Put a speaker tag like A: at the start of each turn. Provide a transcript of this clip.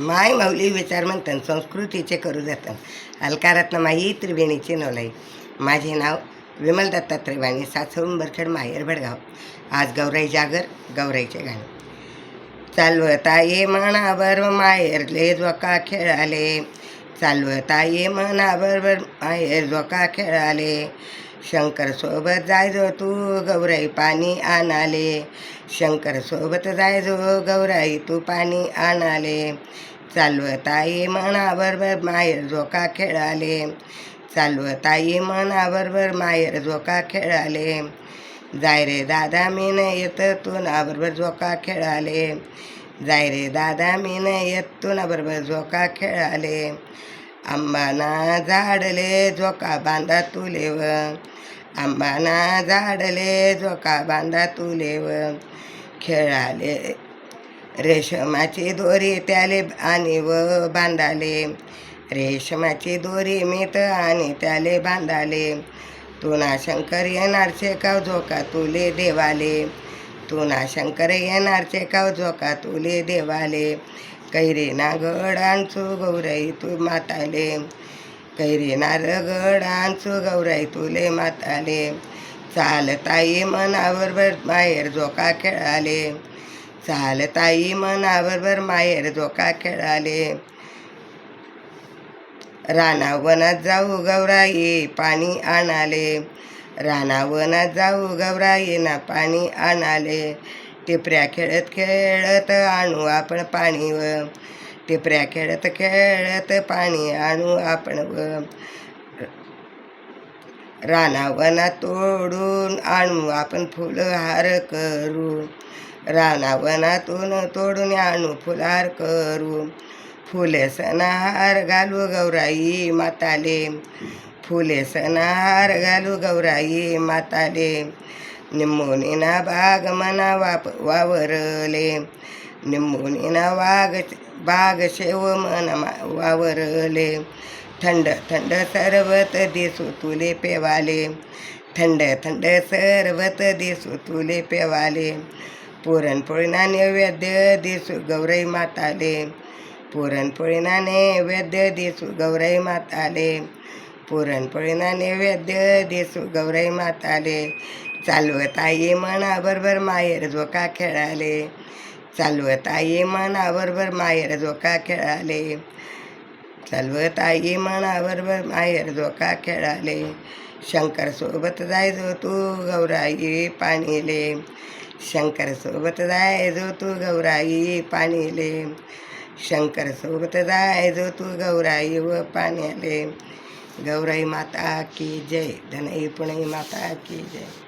A: माय माऊली विचार म्हणतात संस्कृतीचे करू जातात. अलकारातनं माई त्रिवेणीची नवलाई. माझे नाव विमल दत्ता त्रिवाणी सासवून बरखेड माहेर भडगाव. आज गौराई जागर गौराईचे गाणे. चालवता ये मनाबरोबर माहेरले झोका खेळाले. चालवता ये मनाबरोबर माहेर झोका खेळाले. शंकर सोबत जायजो तू गौराई पाणी आणाले. शंकर सोबत जायजो गौराई तू पाणी आणाले. चालवता ये मनाबरोबर माहेर झोका खेळाले. चालवता ये मनाबरोबर माहेर झोका खेळाले. जाय रे दादा मी न येत तू ना झोका खेळाले. जाय रे दादा मी न येत तू ना बरोबर खेळाले. आंबाना झाडले झोका बांधा तुलेव आंबाना झाडले जोका बांधा तुलेव खेळाले. रेशमाची दोरी त्याले आणि व बांधाले. रेशमाची दोरी मीत आणि त्याले बांधाले. तुना शंकर येणारचे काव झोका तुले देवाले. तुना शंकर येणारचे काव झोका तुले देवाले. कैरे ना गड आणचू गौराई तू माताले. कैरी नारगडांचं गौराई तुले माताले. चालताई मनाबरोबर माहेर झोका खेळाले. चालताई मनाबरोबर माहेर झोका खेळाले. रानावनात जाऊ गौराई पाणी आणाले. रानावनात जाऊ गौराई ना पाणी आणाले. टिपऱ्या खेळत खेळत आणू आपण पाणी व टिपऱ्या खेळत खेळत पाणी आणू आपण व रानावनात तोडून आणू आपण फुलहार करू. रानावनातून तोडून आणू फुलहार करू. फुले सणाहार घालू गौराई माताले. फुले सणाहार घालू गौराई माताले. निमोनीना बाग मना वाप वावरले. निंबोनीना वाघ बाग शेव मन वावरले. थंड थंड सरबत दिसू तुले पेवाले. थंड थंड सरबत दिसू तुले पेवाले. पुरणपोळीना नैवेद्य दिसू गौराई माताले. पुरणपोळीना नैवेद्य दिसू गौराई माताले. पुरणपोळीना नैवेद्य दिसू गौराई माताले. चालवता म्हणा बरोबर माहेर झोका खेळाले. चालवत ये मनाबरोबर माहेर झोका खेळाले. चालवत ये मनाबरोबर माहेर झोका खेळाले. शंकर सोबत जायचो तू गौराई पाणीले. शंकर सोबत जायचो तू गौराई पाणीले. शंकर सोबत जायचो तू गौराई व पाण्याले. गौराई माता की जय. धनई पुणे माता की जय.